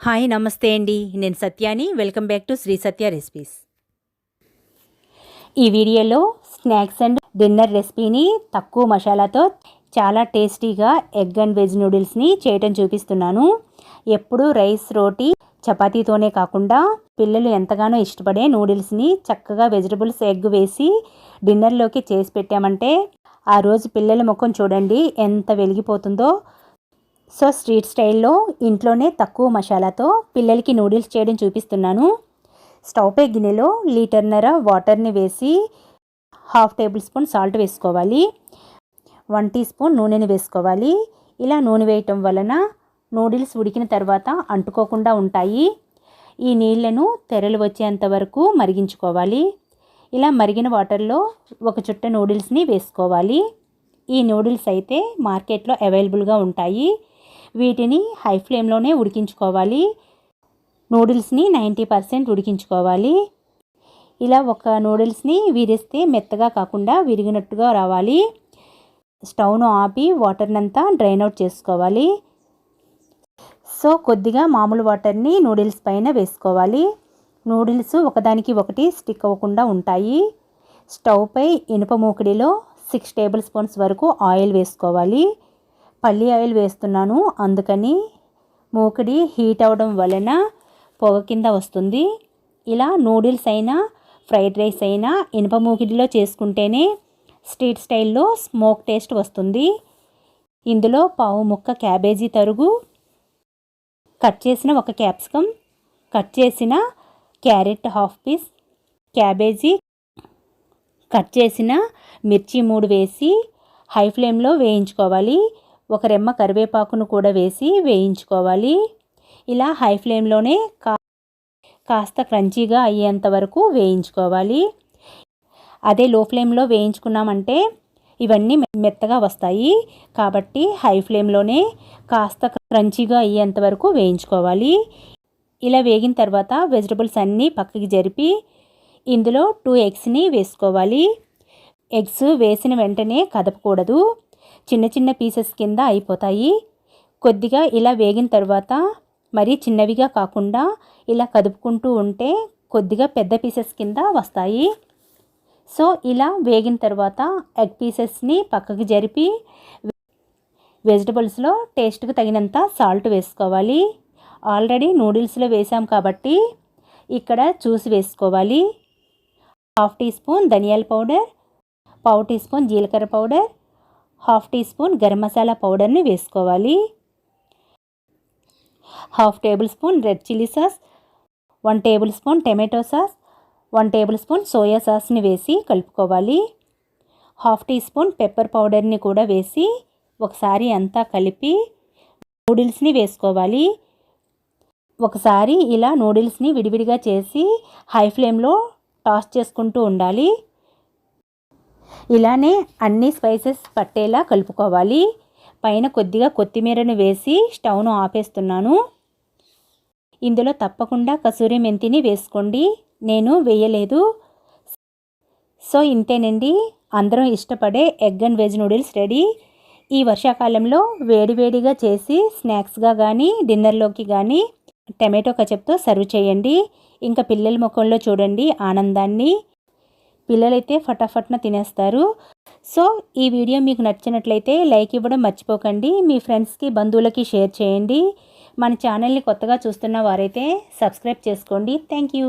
Hi నమస్తే అండి. నేను సత్యాని. Welcome back to Sri Satya recipes. ఈ వీడియోలో స్నాక్స్ అండ్ డిన్నర్ రెసిపీని తక్కువ మసాలాతో చాలా టేస్టీగా ఎగ్ అండ్ వెజ్ నూడిల్స్ని చేయటం చూపిస్తున్నాను. ఎప్పుడు రైస్ రోటీ చపాతీతోనే కాకుండా పిల్లలు ఎంతగానో ఇష్టపడే నూడిల్స్ని చక్కగా వెజిటబుల్స్ ఎగ్ వేసి డిన్నర్లోకి చేసి పెట్టామంటే ఆ రోజు పిల్లల ముఖం చూడండి ఎంత వెలిగిపోతుందో. సో స్ట్రీట్ స్టైల్లో ఇంట్లోనే తక్కువ మసాలాతో పిల్లలకి నూడిల్స్ చేయడం చూపిస్తున్నాను. స్టవ్ పై గిన్నెలో లీటర్నర వాటర్ని వేసి హాఫ్ టేబుల్ స్పూన్ సాల్ట్ వేసుకోవాలి. వన్ టీ స్పూన్ నూనెని వేసుకోవాలి. ఇలా నూనె వేయటం వలన నూడిల్స్ ఉడికిన తర్వాత అంటుకోకుండా ఉంటాయి. ఈ నీళ్ళను తెరలు వచ్చేంత వరకు మరిగించుకోవాలి. ఇలా మరిగిన వాటర్లో ఒక చుట్ట నూడిల్స్ని వేసుకోవాలి. ఈ నూడిల్స్ అయితే మార్కెట్లో అవైలబుల్గా ఉంటాయి. వీటిని హై ఫ్లేమ్లోనే ఉడికించుకోవాలి. నూడిల్స్ని నైంటీ పర్సెంట్ ఉడికించుకోవాలి. ఇలా ఒక నూడిల్స్ని విరిస్తే మెత్తగా కాకుండా విరిగినట్టుగా రావాలి. స్టవ్ను ఆపి వాటర్నంతా డ్రైన్ అవుట్ చేసుకోవాలి. సో కొద్దిగా మామూలు వాటర్ని నూడిల్స్ పైన వేసుకోవాలి. నూడిల్స్ ఒకదానికి ఒకటి స్టిక్ అవ్వకుండా ఉంటాయి. స్టవ్ పై ఇనుప మూకిడిలో సిక్స్ టేబుల్ స్పూన్స్ వరకు ఆయిల్ వేసుకోవాలి. పల్లి ఆయిల్ వేస్తున్నాను. అందుకని మూకిడి హీట్ అవ్వడం వలన పొగ కింద వస్తుంది. ఇలా నూడిల్స్ అయినా ఫ్రైడ్ రైస్ అయినా ఇనుప మూకిడిలో చేసుకుంటేనే స్ట్రీట్ స్టైల్లో స్మోక్ టేస్ట్ వస్తుంది. ఇందులో పావు ముక్క క్యాబేజీ తరుగు కట్ చేసిన ఒక క్యాప్సికమ్ కట్ చేసిన carrot half piece cabbage cut చేసిన మిర్చి మూడు వేసి హై ఫ్లేమ్లో వేయించుకోవాలి. ఒక రెమ్మ కరివేపాకును కూడా వేసి వేయించుకోవాలి. ఇలా హై ఫ్లేమ్లోనే కా కాస్త క్రంచీగా అయ్యేంత వరకు వేయించుకోవాలి. అదే లో ఫ్లేమ్లో వేయించుకున్నామంటే ఇవన్నీ మెత్తగా వస్తాయి. కాబట్టి హై ఫ్లేమ్లోనే కాస్త క్రంచీగా అయ్యేంత వరకు వేయించుకోవాలి. ఇలా వేగిన తర్వాత వెజిటబుల్స్ అన్నీ పక్కకి జరిపి ఇందులో టూ ఎగ్స్ని వేసుకోవాలి. ఎగ్స్ వేసిన వెంటనే కదపకూడదు. చిన్న చిన్న పీసెస్ కింద అయిపోతాయి. కొద్దిగా ఇలా వేగిన తర్వాత మరీ చిన్నవిగా కాకుండా ఇలా కదుపుకుంటూ ఉంటే కొద్దిగా పెద్ద పీసెస్ కింద వస్తాయి. సో ఇలా వేగిన తర్వాత ఎగ్ పీసెస్ని పక్కకు జరిపి వెజిటబుల్స్లో టేస్ట్కి తగినంత సాల్ట్ వేసుకోవాలి. ఆల్రెడీ నూడిల్స్లో వేసాం కాబట్టి ఇక్కడ చూసి వేసుకోవాలి. హాఫ్ టీ స్పూన్ ధనియాల పౌడర్ పావు టీ స్పూన్ జీలకర్ర powder half teaspoon garam masala పౌడర్ని వేసుకోవాలి. Half tablespoon red chilli sauce one tablespoon tomato sauce one tablespoon soya సాస్ని వేసి కలుపుకోవాలి. హాఫ్ టీ స్పూన్ పెప్పర్ పౌడర్ని కూడా వేసి ఒకసారి అంతా కలిపి నూడిల్స్ని వేసుకోవాలి. ఒకసారి ఇలా నూడిల్స్ని విడివిడిగా చేసి హై ఫ్లేమ్లో టాస్ చేసుకుంటూ ఉండాలి. ఇలానే అన్ని స్పైసెస్ పట్టేలా కలుపుకోవాలి. పైన కొద్దిగా కొత్తిమీరను వేసి స్టవ్ను ఆపేస్తున్నాను. ఇందులో తప్పకుండా కసూరి మెంతిని వేసుకోండి. నేను వేయలేదు. సో ఇంతేనండి. అందరం ఇష్టపడే egg and veg noodles ready. ఈ వర్షాకాలంలో వేడివేడిగా చేసి స్నాక్స్గా కానీ డిన్నర్లోకి కానీ టమాటో కచప్తో సర్వ్ చేయండి. ఇంకా పిల్లల ముఖంలో చూడండి ఆనందాన్ని. పిల్లలైతే ఫటాఫట్న తినేస్తారు. సో ఈ వీడియో మీకు నచ్చినట్లయితే లైక్ ఇవ్వడం మర్చిపోకండి. మీ ఫ్రెండ్స్కి బంధువులకి షేర్ చేయండి. మన ఛానల్ని కొత్తగా చూస్తున్న వారైతే సబ్స్క్రైబ్ చేసుకోండి. Thank you